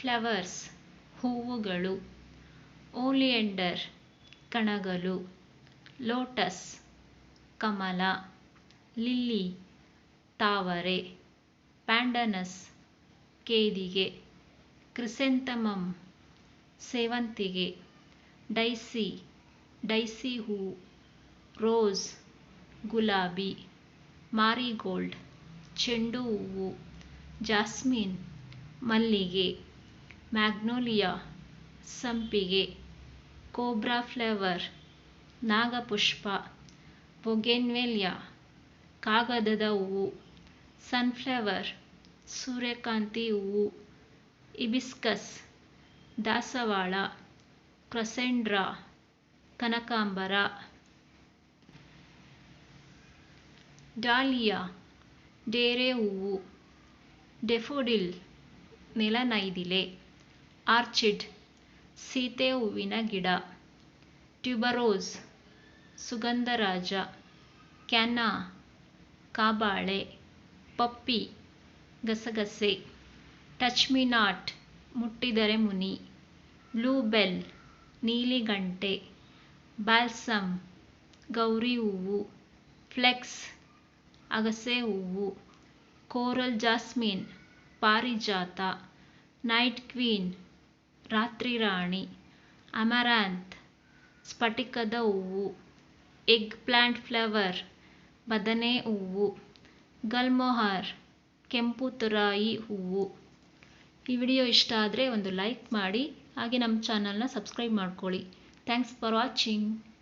Flowers, ಹೂವುಗಳು, ಓಲಿಯಂಡರ್, ಕಣಗಲು, lotus, ಕಮಲ, lily, ತಾವರೆ, ಪ್ಯಾಂಡನಸ್, ಕೇದಿಗೆ, ಕ್ರಿಸೆಂಥಮಮ್, ಸೇವಂತಿಗೆ, ಡೈಸಿ ಡೈಸಿ ಹೂ, ರೋಸ್, ಗುಲಾಬಿ, ಮಾರಿಗೋಲ್ಡ್, ಚೆಂಡು ಹೂವು, ಜಾಸ್ಮಿನ್, ಮಲ್ಲಿಗೆ. ಮ್ಯಾಗ್ನೋಲಿಯಾ ಸಂಪಿಗೆ, ಕೋಬ್ರಾ ಫ್ಲವರ್, ನಾಗಪುಷ್ಪ, ಬೊಗೆನ್ವೆಲಿಯಾ, ಕಾಗದದ ಹೂವು, ಸನ್ಫ್ಲವರ್, ಸೂರ್ಯಕಾಂತಿ ಹೂವು ಇಬಿಸ್ಕಸ್ ದಾಸವಾಳ, ಕ್ರೊಸೆಂಡ್ರಾ, ಕನಕಾಂಬರ. ಡಾಲಿಯಾ, ಡೇರೆ ಹೂವು, ಡೆಫೋಡಿಲ್ ನೆಲನೈದಿಲೆ ಆರ್ಚಿಡ್, ಸೀತೆ ಹೂವಿನ ಗಿಡ, ಟ್ಯೂಬರೋಸ್, ಸುಗಂಧರಾಜ, ಕ್ಯಾನಾ, ಕಾಬಾಳೆ, ಪಪ್ಪಿ, ಗಸಗಸೆ ಟಚ್ ಮಿ ನಾಟ್ ಮುಟ್ಟಿದರೆ ಮುನಿ, ಬ್ಲೂಬೆಲ್, ನೀಲಿಗಂಟೆ ಬಾಲ್ಸಮ್ ಗೌರಿ ಹೂವು, ಫ್ಲೆಕ್ಸ್, ಅಗಸೆ ಹೂವು, ಕೋರಲ್ ಜಾಸ್ಮಿನ್, ಪಾರಿಜಾತ, ನೈಟ್ ಕ್ವೀನ್ ರಾತ್ರಿ ರಾಣಿ, ಅಮರಾಂತ್, ಸ್ಫಟಿಕದ ಹೂವು, ಎಗ್ ಪ್ಲಾಂಟ್ ಫ್ಲವರ್, ಬದನೆ ಹೂವು, ಗಲ್ಮೊಹರ್, ಕೆಂಪು ತುರಾಯಿ ಹೂವು. ಈ ವಿಡಿಯೋ ಇಷ್ಟ ಆದರೆ ಒಂದು ಲೈಕ್ ಮಾಡಿ, ಹಾಗೆ ನಮ್ಮ ಚಾನಲ್ನ ಸಬ್ಸ್ಕ್ರೈಬ್ ಮಾಡ್ಕೊಳ್ಳಿ. Thanks for watching.